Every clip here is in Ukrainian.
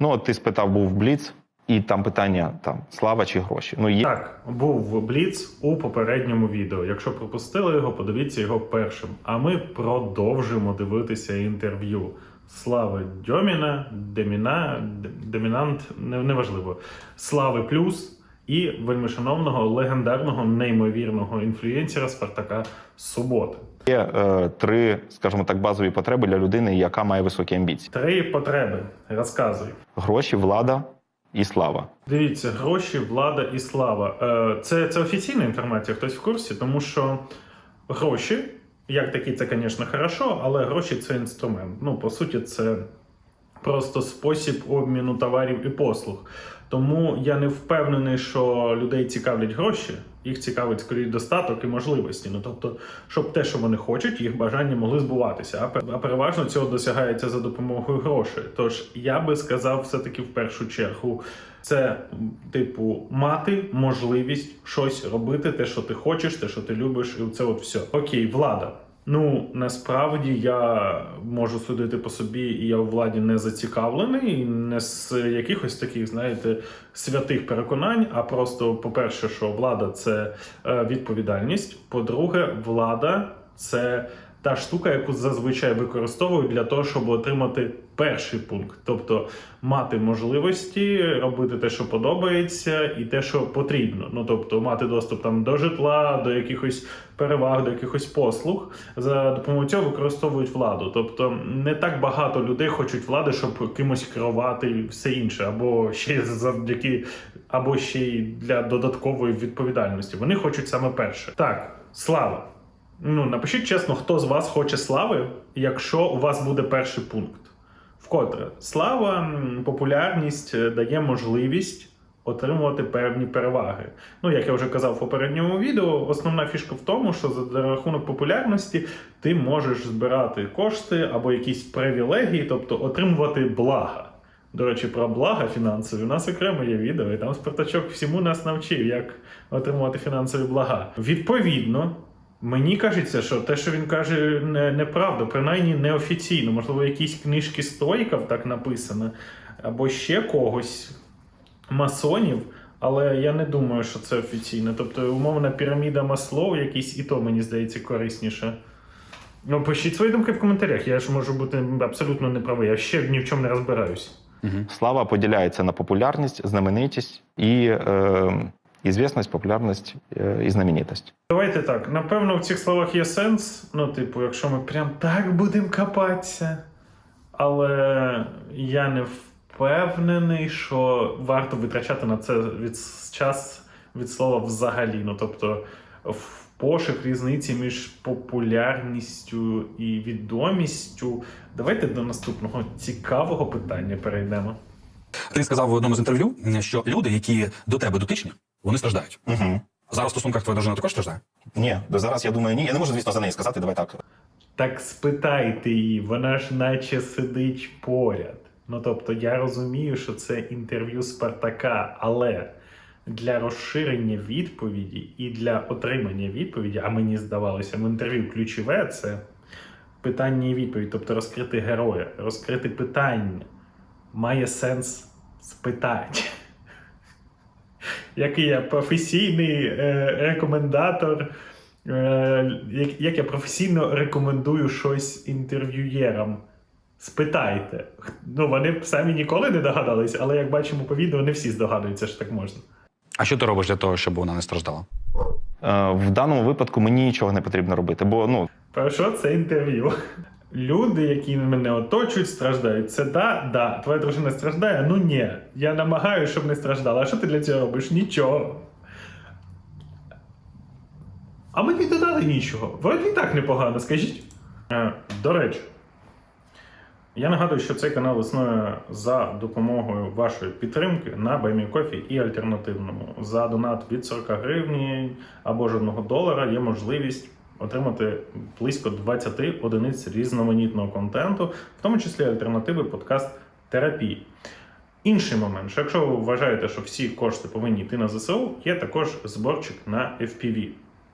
Ну, от ти спитав, був Бліц, і там питання там слава чи гроші. Ну, є Так, був Бліц у попередньому відео. Якщо пропустили його, подивіться його першим. А ми продовжимо дивитися інтерв'ю Слави Дьоміна, Деміна, Демінант, не- неважливо. Слави Плюс і вельмишановного легендарного неймовірного інфлюєнсера Спартака Суботи. Є е, три, скажімо так, базові потреби для людини, яка має високі амбіції: Три потреби. Розказуй. гроші, влада і слава. Дивіться, гроші, влада і слава. Е, Це, це офіційна інформація, хтось в курсі, тому що гроші, як такі, це, звісно, хорошо, але гроші це інструмент. Ну, по суті, це просто спосіб обміну товарів і послуг. Тому я не впевнений, що людей цікавлять гроші, їх цікавить скоріше достаток і можливості. Ну тобто, щоб те, що вони хочуть, їх бажання могли збуватися. А, пе- переважно цього досягається за допомогою грошей. Тож я би сказав, все-таки в першу чергу, це типу мати можливість щось робити, те, що ти хочеш, те, що ти любиш, і це от все. Окей, влада. Ну насправді я можу судити по собі, і я у владі не зацікавлений, і не з якихось таких, знаєте, святих переконань. А просто, по-перше, що влада це е, відповідальність. По-друге, влада це та штука, яку зазвичай використовують для того, щоб отримати перший пункт, тобто мати можливості робити те, що подобається, і те, що потрібно. Ну тобто мати доступ там до житла, до якихось переваг, до якихось послуг. За допомогою цього використовують владу. Тобто не так багато людей хочуть влади, щоб кимось керувати і все інше, або ще завдяки, або ще й для додаткової відповідальності. Вони хочуть саме перше. Так, слава. Ну, напишіть чесно, хто з вас хоче слави, якщо у вас буде перший пункт. Вкотре, слава, популярність е, дає можливість отримувати певні переваги. Ну, як я вже казав в попередньому відео, основна фішка в тому, що за рахунок популярності ти можеш збирати кошти або якісь привілегії, тобто отримувати блага. До речі, про блага фінансові у нас окремо є відео, і там Спартачок всьому нас навчив, як отримувати фінансові блага. Відповідно, Мені кажеться, що те, що він каже, не, неправда, принаймні неофіційно. Можливо, якісь книжки стоїків так написано, або ще когось масонів, але я не думаю, що це офіційно. Тобто, умовна піраміда маслов, якийсь і то, мені здається, корисніше. Ну, пишіть свої думки в коментарях. Я ж можу бути абсолютно неправий. Я ще ні в чому не розбираюсь. Слава поділяється на популярність, знаменитість і е, ізвісність, популярність е, і знаменитість. Давайте так. Напевно, в цих словах є сенс. Ну, типу, якщо ми прям так будемо копатися. Але я не впевнений, що варто витрачати на це від час від слова взагалі. Ну, тобто, в пошук різниці між популярністю і відомістю. Давайте до наступного цікавого питання перейдемо. Ти сказав в одному з інтерв'ю, що люди, які до тебе дотичні, вони страждають. Угу. Зараз в стосунках твоя дружина також страждає. Ні, до зараз я думаю, ні. Я не можу, звісно, за неї сказати. Давай так. Так спитайте її, вона ж наче сидить поряд. Ну тобто я розумію, що це інтерв'ю Спартака, але для розширення відповіді і для отримання відповіді, а мені здавалося, в інтерв'ю ключове це питання і відповідь, тобто розкрити героя, розкрити питання. Має сенс спитати. Який я професійний е, рекомендатор, е, як, як я професійно рекомендую щось інтерв'юєрам. Спитайте. Ну, вони б самі ніколи не догадались, але як бачимо по відео, не всі здогадуються, що так можна. А що ти робиш для того, щоб вона не страждала? Е, в даному випадку мені нічого не потрібно робити, бо ну Про що це інтерв'ю? Люди, які мене оточують, страждають. Це да, да. Твоя дружина страждає? Ну ні. Я намагаюся, щоб не страждала. А що ти для цього робиш? Нічого. А мені додали нічого. Вроді так непогано, скажіть. Е, до речі, я нагадую, що цей канал існує за допомогою вашої підтримки на BuyMeCoffee і альтернативному. За донат від 40 гривні або жодного долара є можливість отримати близько 20 одиниць різноманітного контенту, в тому числі альтернативи подкаст терапії. Інший момент, що якщо ви вважаєте, що всі кошти повинні йти на ЗСУ, є також зборчик на FPV.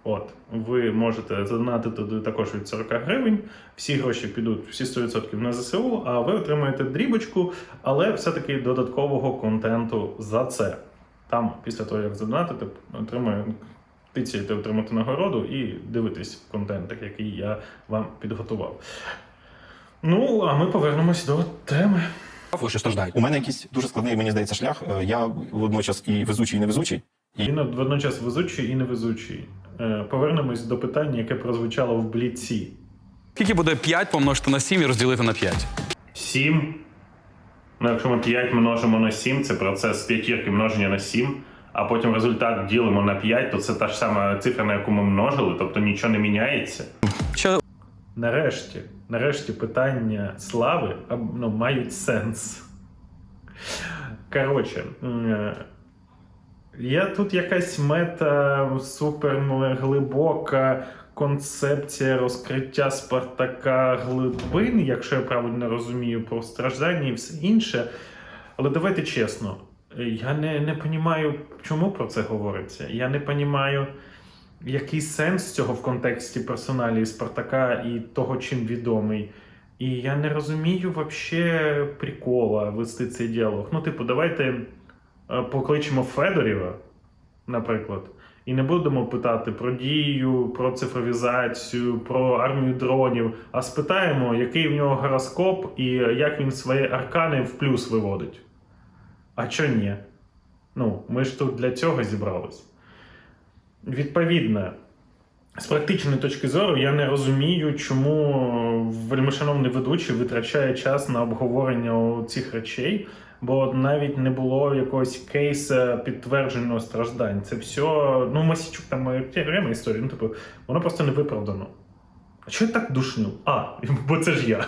От, ви можете задонатити також від 40 гривень. Всі гроші підуть, всі 100% на ЗСУ, а ви отримаєте дрібочку, але все-таки додаткового контенту за це. Там, після того, як задонатите, отримає, тицяєте отримати нагороду і дивитесь контент, який я вам підготував. Ну, а ми повернемось до теми. що страждають. У мене якийсь дуже складний, мені здається, шлях. Е, Я водночас і везучий, і невезучий. І на- водночас везучий і невезучий. Е, Повернемось до питання, яке прозвучало в бліці. Скільки буде 5 помножити на 7 і розділити на 5? 7. Ну, якщо ми 5 множимо на 7, це процес п'ятірки множення на 7, а потім результат ділимо на 5, то це та ж сама цифра, на яку ми множили, тобто нічого не міняється. Що Нарешті, нарешті питання слави ну, мають сенс. Коротше, е, є тут якась мета супер глибока концепція розкриття Спартака глибин, якщо я правильно розумію, про страждання і все інше. Але давайте чесно, я не, не розумію, чому про це говориться. Я не розумію, який сенс цього в контексті персоналії Спартака і того, чим відомий. І я не розумію вообще прикола вести цей діалог. Ну, типу, давайте е, покличемо Федорєва, наприклад, і не будемо питати про дію, про цифровізацію, про армію дронів, а спитаємо, який в нього гороскоп і як він свої аркани в плюс виводить. А чо ні? Ну, ми ж тут для цього зібрались. Відповідно, з практичної точки зору, я не розумію, чому вельмишановний ведучий витрачає час на обговорення цих речей, бо навіть не було якогось кейса підтвердженого страждань. Це все, ну, Масічук там окрема історія, ну, типу, воно просто не виправдано. А чого я так душню? А, бо це ж я.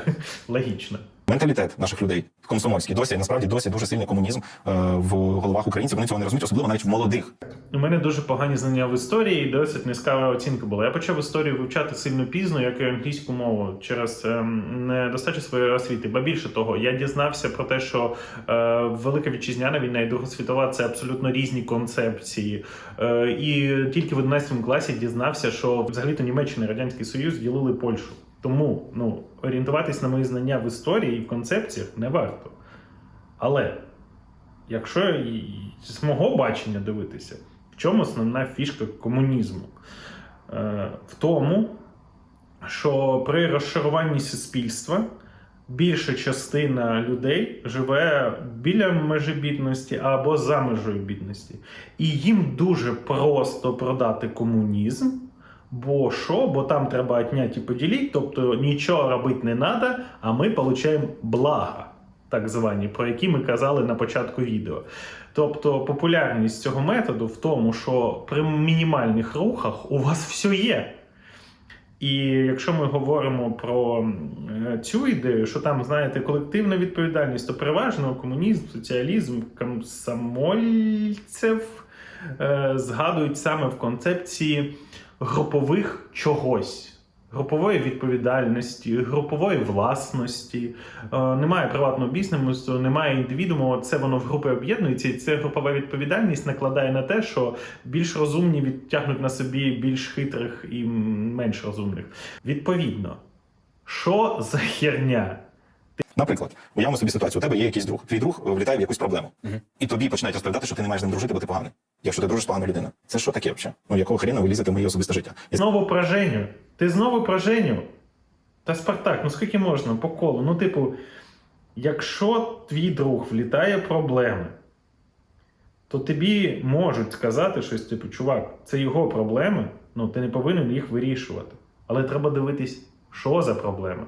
Логічно. Менталітет наших людей комсомольський досі насправді досі дуже сильний комунізм е, в головах українців. Вони цього не розуміють, особливо навіть в молодих. У мене дуже погані знання в історії, і досить низька оцінка була. Я почав історію вивчати сильно пізно, як і англійську мову, через ем, недостачу своєї освіти. Ба більше того, я дізнався про те, що е, Велика Вітчизняна війна і Друга світова це абсолютно різні концепції. Е, і тільки в 11 класі дізнався, що взагалі-то Німеччина і Радянський Союз ділили Польщу. Тому ну, орієнтуватись на мої знання в історії і в концепціях не варто. Але якщо з мого бачення дивитися, в чому основна фішка комунізму? Е, в тому, що при розшаруванні суспільства більша частина людей живе біля межі бідності або за межою бідності. І їм дуже просто продати комунізм. Бо що? Бо там треба отнять і поділити, тобто нічого робити не треба, а ми отримуємо блага, так звані, про які ми казали на початку відео. Тобто популярність цього методу в тому, що при мінімальних рухах у вас все є. І якщо ми говоримо про е, цю ідею, що там, знаєте, колективна відповідальність, то переважно комунізм, соціалізм, комсомольців е, згадують саме в концепції групових чогось. Групової відповідальності, групової власності, Е, немає приватного бізнесу, немає індивідуму. Це воно в групи об'єднується, і ця групова відповідальність накладає на те, що більш розумні відтягнуть на собі більш хитрих і менш розумних. Відповідно, що за херня? Наприклад, уявимо собі ситуацію. У тебе є якийсь друг. Твій друг е, влітає в якусь проблему, Мгм. і тобі починають розповідати, що ти не маєш з ним дружити, бо ти поганий. Якщо ти дружиш з поганою людиною. Це що таке взагалі? Ну якого хрена ви лізете в моє особисте життя? І Знову про Женю. Ти знову про Женю? Та Спартак, ну скільки можна по колу? Ну, типу, якщо твій друг влітає в проблеми, то тобі можуть сказати щось, типу, чувак, це його проблеми, ну ти не повинен їх вирішувати. Але треба дивитись, що за проблеми.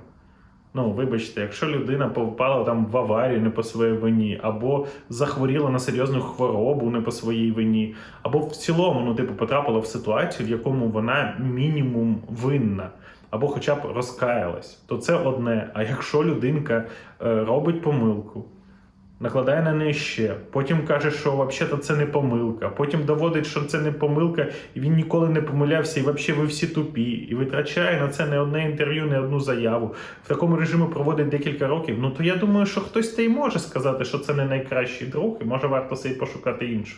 Ну, вибачте, якщо людина попала там в аварію не по своїй вині, або захворіла на серйозну хворобу не по своїй вині, або в цілому, ну, типу, потрапила в ситуацію, в якому вона мінімум винна, або хоча б розкаялась, то це одне. А якщо людинка е, робить помилку, накладає на неї ще, потім каже, що взагалі це не помилка, потім доводить, що це не помилка, і він ніколи не помилявся, і взагалі ви всі тупі, і витрачає на це не одне інтерв'ю, не одну заяву. В такому режимі проводить декілька років. Ну то я думаю, що хтось та й може сказати, що це не найкращий друг, і може варто собі пошукати іншу.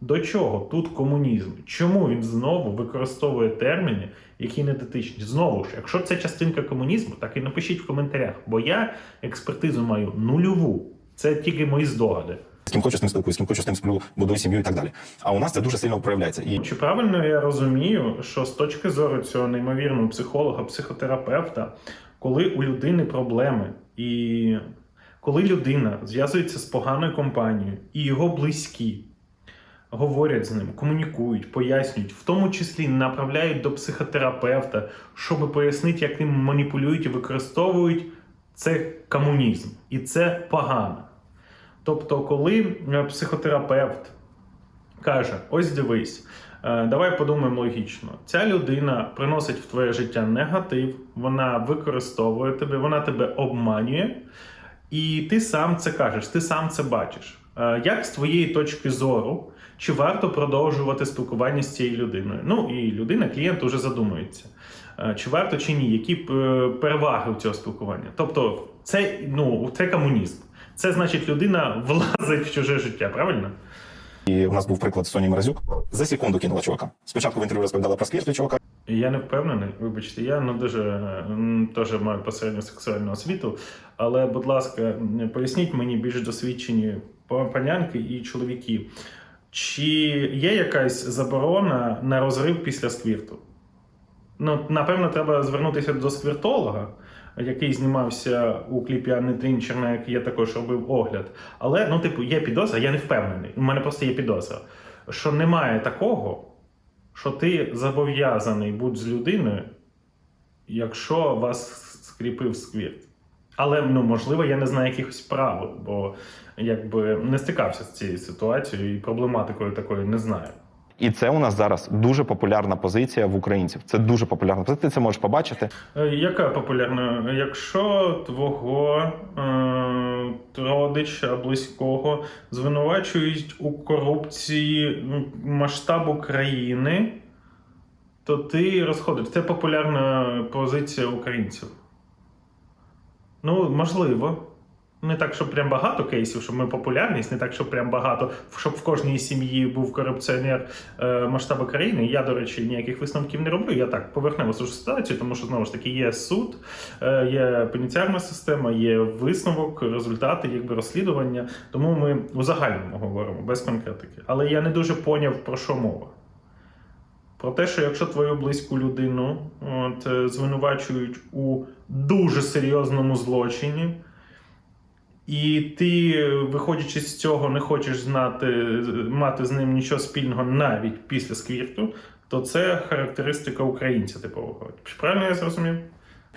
До чого тут комунізм? Чому він знову використовує терміни, які не дотичні? Знову ж, якщо це частинка комунізму, так і напишіть в коментарях, бо я експертизу маю нульову. Це тільки мої здогади. З ким хочу, з тим спілкуюсь, з ким хочу, з тим сплю, будую сім'ю і так далі. А у нас це дуже сильно проявляється. І Чи правильно я розумію, що з точки зору цього неймовірного психолога, психотерапевта, коли у людини проблеми, і коли людина зв'язується з поганою компанією, і його близькі говорять з ним, комунікують, пояснюють, в тому числі направляють до психотерапевта, щоб пояснити, як ним маніпулюють і використовують, це комунізм, і це погано. Тобто, коли е, психотерапевт каже: ось дивись, е, давай подумаємо логічно. Ця людина приносить в твоє життя негатив, вона використовує тебе, вона тебе обманює, і ти сам це кажеш, ти сам це бачиш. Е, Як з твоєї точки зору, чи варто продовжувати спілкування з цією людиною? Ну і людина, клієнт уже задумується. Е, Чи варто чи ні, які е, переваги у цього спілкування? Тобто, це ну це комунізм. Це значить, людина влазить в чуже життя, правильно? І у нас був приклад Соні Мразюк. За секунду кинула чувака. Спочатку в інтерв'ю розповідала про сквірт чувака, Я не впевнений, вибачте, я не дуже теж маю посередню сексуальну освіту. Але, будь ласка, поясніть мені більш досвідчені панянки і чоловіки, чи є якась заборона на розрив після сквірту? Ну, напевно, треба звернутися до сквіртолога, який знімався у кліпі Анни Трінчер, на який я також робив огляд. Але, ну, типу, є підозра, я не впевнений. У мене просто є підозра, що немає такого, що ти зобов'язаний бути з людиною, якщо вас скріпив сквірт. Але ну, можливо, я не знаю якихось правил, бо якби не стикався з цією ситуацією і проблематикою такою не знаю. І це у нас зараз дуже популярна позиція в українців. Це дуже популярна позиція. Ти це можеш побачити. Е, Яка популярна? Якщо твого е, родича близького звинувачують у корупції масштабу країни, то ти розходиш. Це популярна позиція українців. Ну, можливо. Не так, щоб прям багато кейсів, щоб ми популярність, не так, щоб прям багато, щоб в кожній сім'ї був корупціонер е, масштабу країни. Я, до речі, ніяких висновків не роблю. Я так поверхнево суджу ситуацію, тому що знову ж таки є суд, е, є пеніціарна система, є висновок, результати, якби розслідування. Тому ми у загальному говоримо без конкретики. Але я не дуже поняв про що мова. Про те, що якщо твою близьку людину от, е, звинувачують у дуже серйозному злочині, і ти, виходячи з цього, не хочеш знати, мати з ним нічого спільного навіть після сквірту, то це характеристика українця типового. Правильно я зрозумів?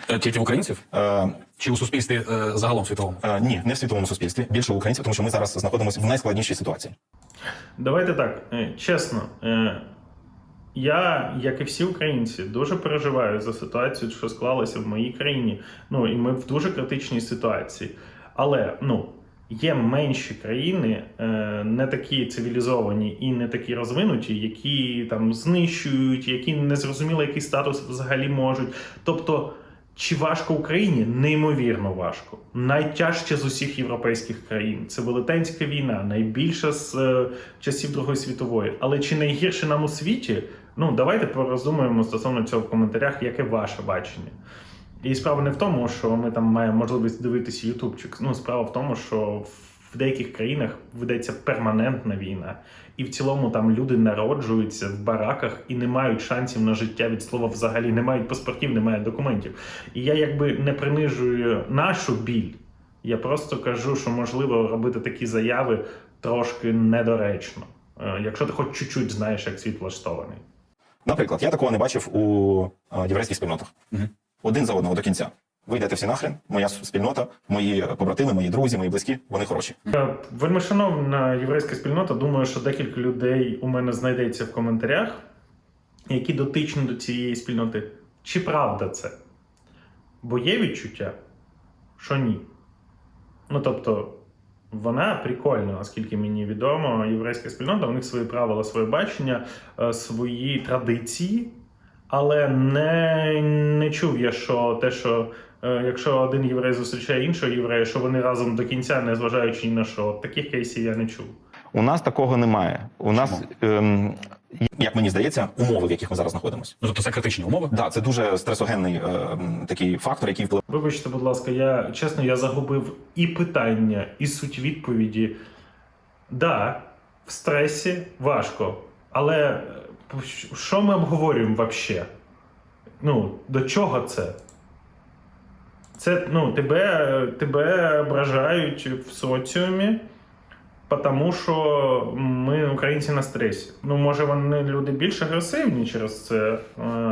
Е, Тільки в українців? Е, Чи у суспільстві е, загалом світовому? е, ні, не в світовому суспільстві, більше в українців, тому що ми зараз знаходимося в найскладнішій ситуації. Давайте так, е, чесно. е, Я, як і всі українці, дуже переживаю за ситуацію, що склалася в моїй країні. Ну і ми в дуже критичній ситуації. Але ну, є менші країни, е, не такі цивілізовані і не такі розвинуті, які там знищують, які не зрозуміло, який статус взагалі можуть. Тобто. Чи важко Україні? Неймовірно важко. Найтяжче з усіх європейських країн. Це велетенська війна, найбільша з е, часів Другої світової. Але чи найгірше нам у світі? Ну давайте пороздумуємо стосовно цього в коментарях, яке ваше бачення. І справа не в тому, що ми там маємо можливість дивитися ютубчик. Ну, справа в тому, що в деяких країнах ведеться перманентна війна, і в цілому там люди народжуються в бараках і не мають шансів на життя від слова взагалі, не мають паспортів, не мають документів. І я якби не принижую нашу біль. Я просто кажу, що можливо робити такі заяви трошки недоречно, е, якщо ти хоч чуть-чуть знаєш, як світ влаштований. Наприклад, я такого не бачив у е, єврейських спільнотах. Мгм. Один за одного до кінця. Ви йдете всі нахрен, моя спільнота, мої побратими, мої друзі, мої близькі, вони хороші. Е, Вельми шановна єврейська спільнота. Думаю, що декілька людей у мене знайдеться в коментарях, які дотичні до цієї спільноти. Чи правда це? Бо є відчуття, що ні. Ну тобто, вона прикольна, наскільки мені відомо, єврейська спільнота, у них свої правила, своє бачення, е, свої традиції. Але не, не чув я, що те, що е, якщо один єврей зустрічає іншого єврея, що вони разом до кінця, не зважаючи ні на що, таких кейсів я не чув. У нас такого немає. У нас ем, Як мені здається, умови, в яких ми зараз знаходимося. Ну, тобто це критичні умови. Да, це дуже стресогенний е, такий фактор, який впливає. Вибачте, будь ласка, я чесно, я загубив і питання, і суть відповіді. Да, в стресі важко, але що ми обговорюємо взагалі? Ну, до чого це? Це ну, тебе, тебе ображають в соціумі, тому що ми українці на стресі. Ну, може, вони люди більш агресивні через це, е,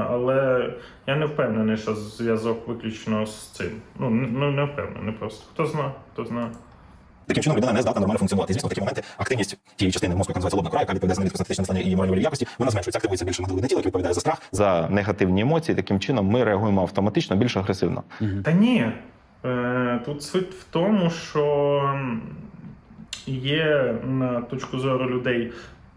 але я не впевнений, що зв'язок виключно з цим. Ну, не- ну не впевнений просто. Хто знає, хто знає. Таким чином людина не здатна нормально функціонувати. І, звісно, в такі моменти активність тієї частини мозку, яка називається лобна кора, яка відповідає за аналітику статичне стан і моральної якості, вона зменшується, активується більше моделевидне тіло, яке відповідає за страх. за негативні емоції. Таким чином ми реагуємо автоматично більш агресивно. Та ні. Е, Тут суть в тому, що є на точку зору людей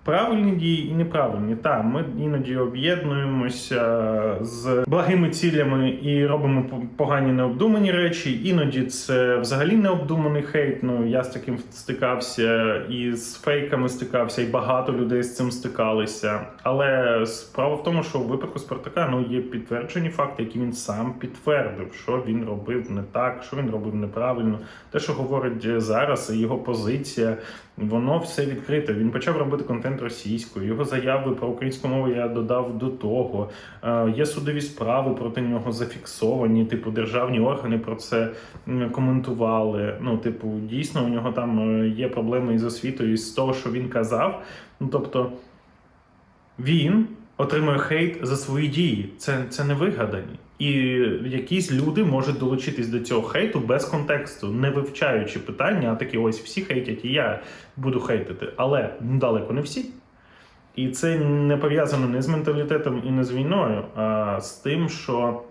правильні дії і неправильні. Так, ми іноді об'єднуємося з благими цілями і робимо по- погані необдумані речі. Іноді це взагалі необдуманий хейт. Ну я з таким стикався, і з фейками стикався, і багато людей з цим стикалися. Але справа в тому, що у випадку Спартака ну є підтверджені факти, які він сам підтвердив, що він робив не так, що він робив неправильно. Те, що говорить зараз, його позиція, воно все відкрите. Він почав робити контент російською. Його заяви про українську мову я додав до того. Е, Є судові справи проти нього зафіксовані. Типу, державні органи про це коментували. Ну, типу, дійсно, у нього там е, є проблеми із освітою, і з того, що він казав. Ну, тобто, він отримує хейт за свої дії. Це, це не вигадані. І якісь люди можуть долучитись до цього хейту без контексту, не вивчаючи питання, а такі ось всі хейтять, і я буду хейтити. Але ну, далеко не всі. І це не пов'язано не з менталітетом і не з війною, а з тим, що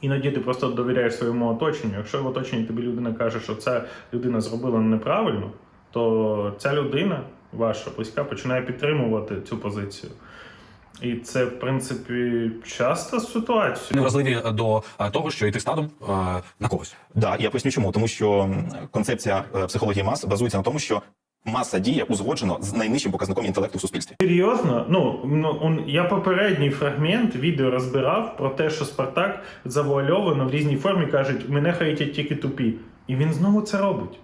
іноді ти просто довіряєш своєму оточенню. Якщо в оточенні тобі людина каже, що ця людина зробила неправильно, то ця людина, ваша близька, починає підтримувати цю позицію. І це, в принципі, часто ситуація. Вони вразливі до е, того, що йти стадом е, на когось. Да, я поясню чому. Тому що концепція е, психології мас базується на тому, що маса діє узгоджено з найнижчим показником інтелекту в суспільстві. Серйозно, ну, ну я попередній фрагмент відео розбирав про те, що Спартак завуальовано в різній формі кажуть, мене хейтять тільки тупі. І він знову це робить.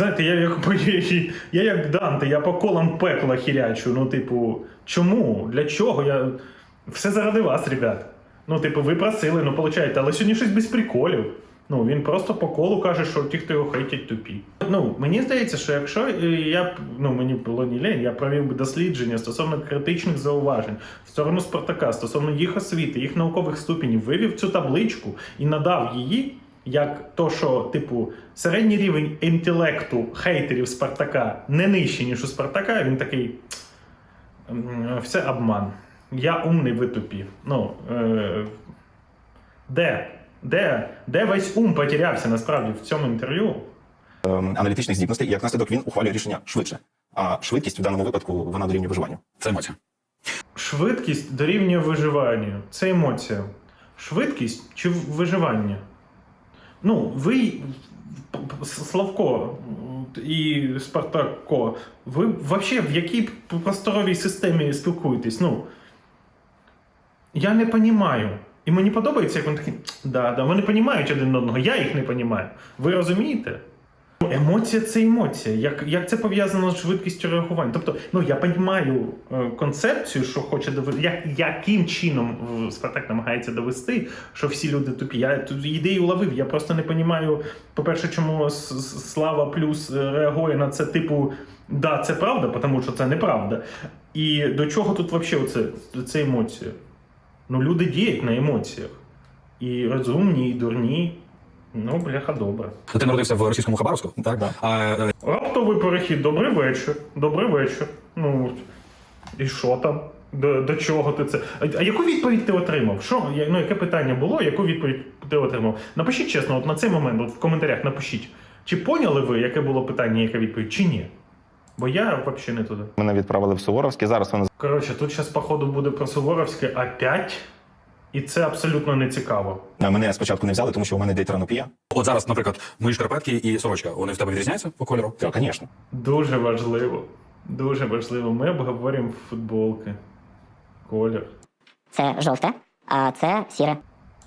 Знаєте, я як, я, як Данте, я по колам пекла хірячу. Ну, типу, чому? Для чого? Я... Все заради вас, ребят. Ну, типу, ви просили, ну получаєте, але сьогодні щось без приколів. Ну, він просто по колу каже, що ті, хто його хейтять, тупі. Ну, мені здається, що якщо е, я ну мені було не лень, я провів би дослідження стосовно критичних зауважень в сторону Спартака, стосовно їх освіти, їх наукових ступенів, вивів цю табличку і надав її. Як то, що, типу, середній рівень інтелекту хейтерів Спартака не нижчий, ніж у Спартака, він такий. «М, Все обман. Я умний, ви тупі. Ну, е, де? Де? Де весь ум потерявся насправді в цьому інтерв'ю? Ем, аналітичних здібностей, і як наслідок він ухвалює рішення швидше. А швидкість в даному випадку вона дорівнює виживанню. Це емоція. Швидкість дорівнює виживанню. Це емоція. Швидкість чи виживання? Ну, ви, Славко і Спартако, ви взагалі в якій просторовій системі спілкуєтесь? Ну, я не розумію. І мені подобається, як вони такі, да, да, вони розуміють один одного, я їх не розумію. Ви розумієте? Емоція це емоція. Як, як це пов'язано з швидкістю реагування? Тобто, ну я розумію е, концепцію, що хоче довести, як, яким чином Спартак намагається довести, що всі люди тупі. Я тут ідею уловив. Я просто не розумію, по-перше, чому Слава Плюс е, реагує на це, типу, да, це правда, тому що це неправда. І до чого тут взагалі оце, це емоція? Ну, люди діють на емоціях. І розумні, і дурні. Ну, бляха, добре. Ти народився в російському Хабаровську, так? Да. А, е, Раптовий перехід, добрий вечір. Добрий вечір. Ну, і що там? До, до чого ти це? А, а яку відповідь ти отримав? Що? Я- Ну, яке питання було, яку відповідь ти отримав? Напишіть чесно, от на цей момент, от в коментарях напишіть. Чи поняли ви, яке було питання, яка відповідь, чи ні? Бо я взагалі не туди. Мене відправили в Суворовський. Зараз вони Коротше, тут зараз, походу, буде про Суворовське опять. І це абсолютно не цікаво. Мене спочатку не взяли, тому що у мене дейтеранопія. От зараз, наприклад, мої шкарпетки і сорочка, вони в тебе відрізняються по кольору? Так, звісно. Дуже важливо. Дуже важливо. Ми обговорюємо футболки. Колір. Це жовте, а це сіре.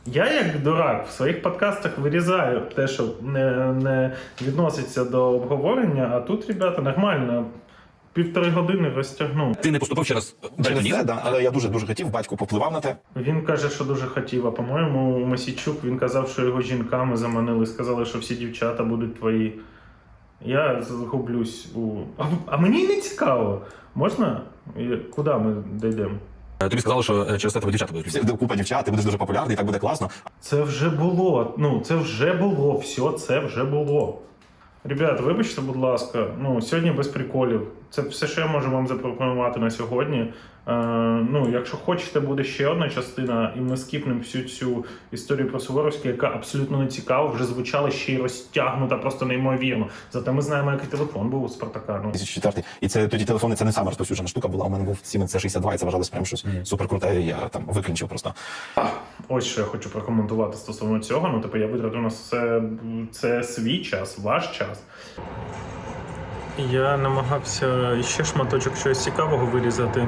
Я, як дурак, в своїх подкастах вирізаю те, що не, не відноситься до обговорення, а тут, ребята, нормально. Півтори години розтягнув. Ти не поступив через Через це, да, але я дуже дуже хотів, батько попливав на те. Він каже, що дуже хотів. А по-моєму, Масійчук він казав, що його жінками заманили, сказали, що всі дівчата будуть твої. Я загублюсь у. А, а мені не цікаво. Можна? І Куди ми дійдемо? Е, Тобі сказали, що е, через це тебе дівчата будуть Всі- Купа дівчат, ти будеш дуже популярний, так буде класно. Це вже було. Ну, це вже було. Все це вже було. Ребят, вибачте, будь ласка, ну сьогодні без приколів. Це все, що я можу вам запропонувати на сьогодні. Е, ну, якщо хочете, буде ще одна частина, і ми скіпнемо всю цю історію про Суворовську, яка абсолютно не цікава, вже звучала ще й розтягнута, просто неймовірно. Зате ми знаємо, який телефон був у Спартака. Ну, 2004 І це тоді телефони, це не саме розповсюджена штука була. У мене був Siemens C62, і це вважалось прям щось супер круте. І я там виклінчив просто. Ось що я хочу прокоментувати стосовно цього. Ну, типу, я витратив на це, це свій час, ваш час. Я намагався ще шматочок чогось цікавого вирізати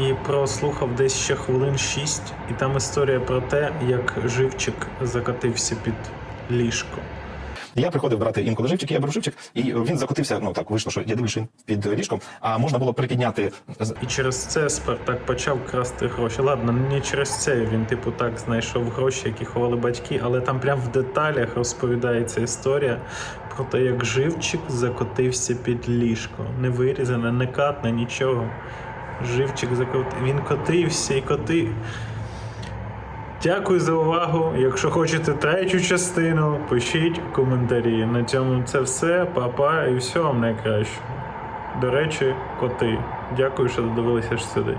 і прослухав десь ще хвилин шість, і там історія про те, як живчик закатився під ліжко. Я приходив брати інколи живчик, я беру живчик, і він закотився. Ну так вийшло, що я дивлюсь, він під ліжком, а можна було припідняти І через це Спартак почав красти гроші. Ладно, не через це він, типу, так знайшов гроші, які ховали батьки, але там прям в деталях розповідається історія про те, як живчик закотився під ліжко. Не вирізане, не катне, нічого. Живчик закотив. Він котився і котив. Дякую за увагу. Якщо хочете третю частину, пишіть коментарі. На цьому це все. Па-па і всього вам найкраще. До речі, коти. Дякую, що додивилися аж сюди.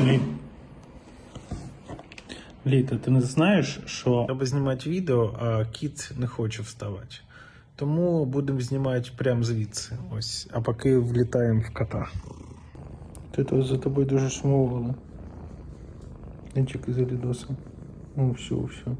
Лі... Літа, ти не знаєш, що треба знімати відео, а кіт не хоче вставати. Тому будемо знімати прямо звідси. Ось. А поки влітаємо в кота. Ти то за тобою дуже сумували. Не из за. Ну, все, все.